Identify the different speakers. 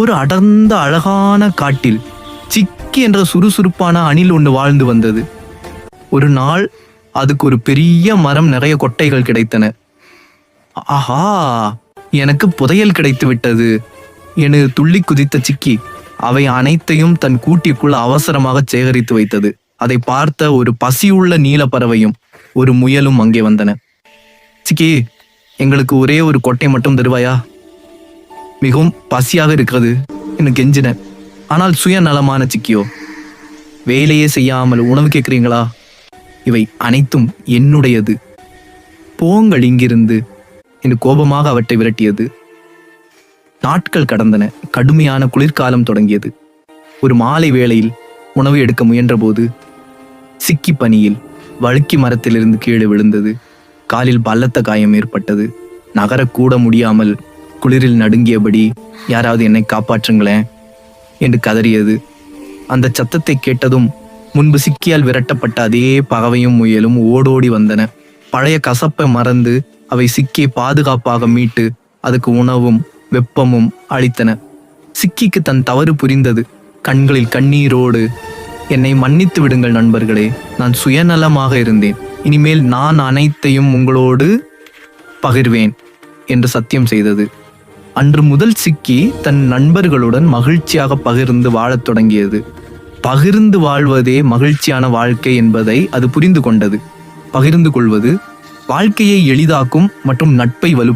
Speaker 1: ஒரு அடர்ந்த அழகான காட்டில் சிக்கி என்ற சுறுசுறுப்பான அணில் ஒன்று வாழ்ந்து வந்தது. ஒரு நாள் அதுக்கு ஒரு பெரிய மரம் நிறைய கொட்டைகள் கிடைத்தன. ஆஹா எனக்கு புதையல் கிடைத்து விட்டது என துள்ளி குதித்த சிக்கி அவை அனைத்தையும் தன் கூட்டிற்குள் அவசரமாக சேகரித்து வைத்தது. அதை பார்த்த ஒரு பசியுள்ள நீலப்பறவையும் ஒரு முயலும் அங்கே வந்தன. சிக்கி எங்களுக்கு ஒரே ஒரு கொட்டை மட்டும் தருவாயா? மிகவும் பசியாக இருக்கிறது. என்று கெஞ்சின. ஆனால் சுயநலமான சிக்கியோ வேலையே செய்யாமல் உணவு கேட்குறீங்களா இவை அனைத்தும் என்னுடையது. போங்கள் இங்கிருந்து. என்று கோபமாக அவற்றை விரட்டியது. நாட்கள் கடந்தன. கடுமையான குளிர்காலம் தொடங்கியது. ஒரு மாலை வேளையில் உணவு எடுக்க முயன்றபோது சிக்கி பனியில் வழுக்கி மரத்திலிருந்து கீழே விழுந்தது. காலில் பள்ளத்த காயம் ஏற்பட்டது. நகரக்கூட முடியாமல் குளிரில் நடுங்கியபடி யாராவது என்னை காப்பாற்றுங்களேன் என்று கதறியது. அந்த சத்தத்தை கேட்டதும் முன்பு சிக்கியால் விரட்டப்பட்ட அதே பகவையும் முயலும் ஓடோடி வந்தன. பழைய கசப்பை மறந்து அவை சிக்கியை பாதுகாப்பாக மீட்டு அதுக்கு உணவும் வெப்பமும் அளித்தன. சிக்கிக்கு தன் தவறு புரிந்தது. கண்களில் கண்ணீரோடு என்னை மன்னித்து விடுங்கள் நண்பர்களே நான் சுயநலமாக இருந்தேன். இனிமேல் நான் அனைத்தையும் உங்களோடு பகிர்வேன் என்று சத்தியம் செய்தது. அன்று முதல் சிக்கி தன் நண்பர்களுடன் மகிழ்ச்சியாக பகிர்ந்து வாழத் தொடங்கியது. பகிர்ந்து வாழ்வதே மகிழ்ச்சியான வாழ்க்கை என்பதை அது புரிந்து கொண்டது. பகிர்ந்து கொள்வது வாழ்க்கையை எளிதாக்கும் மற்றும் நட்பை வலுப்படுத்தும்